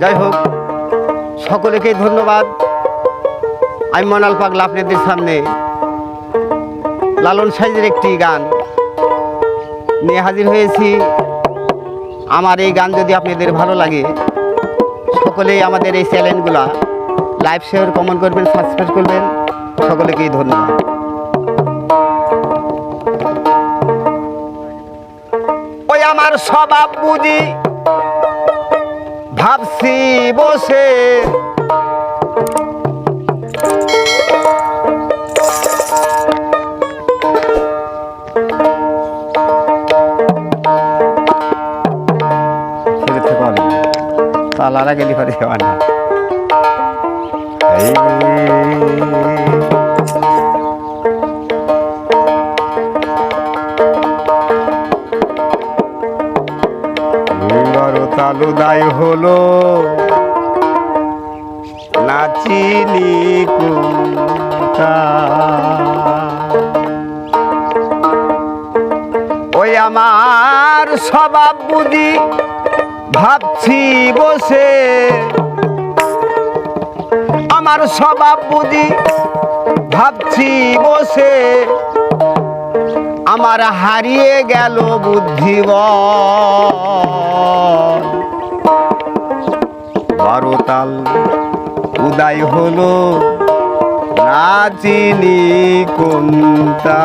যাই হোক সকলকে ধন্যবাদ। আমি মনাল পাগলা আপনাদের সামনে লালন সাইজের একটি গান নিয়ে হাজির হয়েছি। আমার এই গান যদি আপনাদের ভালো লাগে, সকলেই আমাদের এই চ্যানেলগুলা লাইভ, শেয়ার, কমেন্ট করবেন সাবস্ক্রাইব করবেন। সকলকেই ধন্যবাদ। স্বভাব বুঝি। ভাবছি বসে। তালারা গেলি পারে না। তালুদাই হলো। কোনটা ওই আমার স্বভাব বুঝি ভাবছি বসে। আমার স্বভাব বুঝি ভাবছি বসে। আমার হারিয়ে গেল বুদ্ধিব বারো তাল উদয় হলো না চিনি কোনটা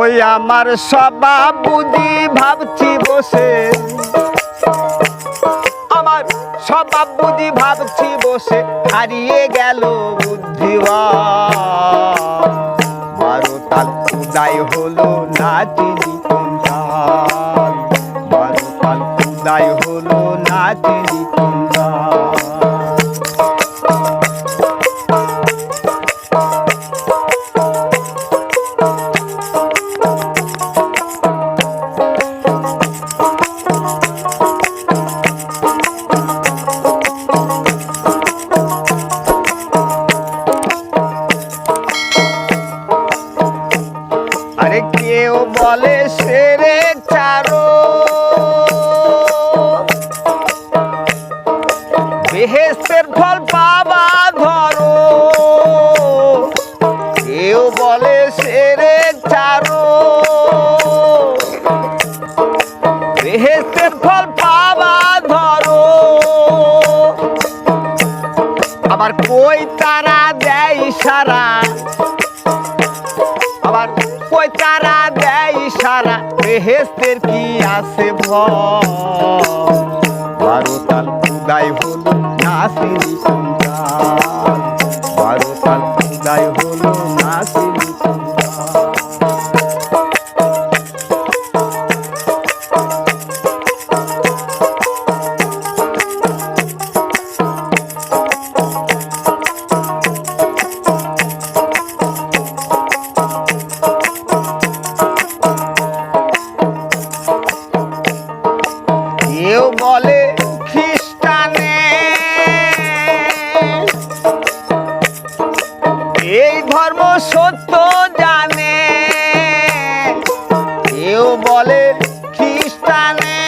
ওই আমার স্বভাব বুঝি ভাবছি বসে। আমার স্বভাব বুঝি ভাবছি বসে। হারিয়ে গেল বুদ্ধিবান বারো তাল উদয় হলো না চিনি কোন তাল বারো উদয় হলো না চিনি বেহেস্তের কি আছে ভারো তাল উদয় হলো নাসি কুন্দাল বারো তাল উদয় হলো নাসিনি ধর্ম সত্য জানে। কেউ বলে খ্রিস্টানে।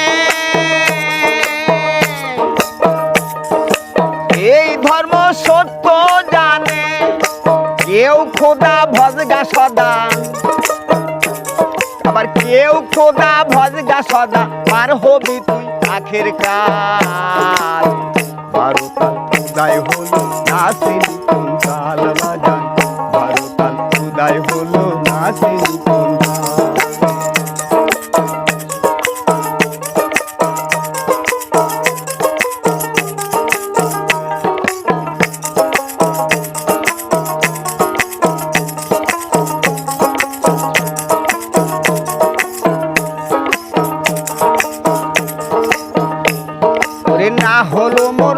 এই ধর্ম সত্য জানে। কেউ খোদা ভজগা সদা। আবার কেউ খোদা ভজগা সদা। পার হবি তুই আখের কাল। বারো উদয় হলো নাসিনি কোন কাল বাজান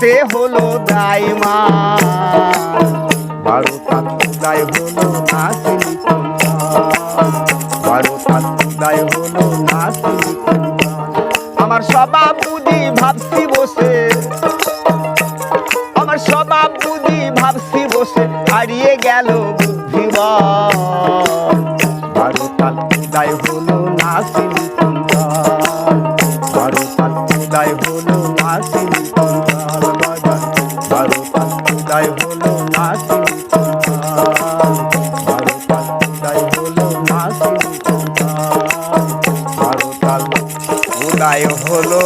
হতে হলো দাইমা। বারো তাত্তায় হলো না বারো তাত্তায় হলো না আমার সবাব বুঝি ভাবছি বসে। আমার সবাব বুঝি ভাবছি বসে, হারিয়ে গেল বারো বারো তাত্তায় হলো নাচনি বারো তাত্তায় হলো নাচনি কোথায় হলো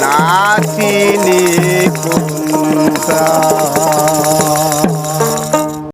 না চিনি কোনটা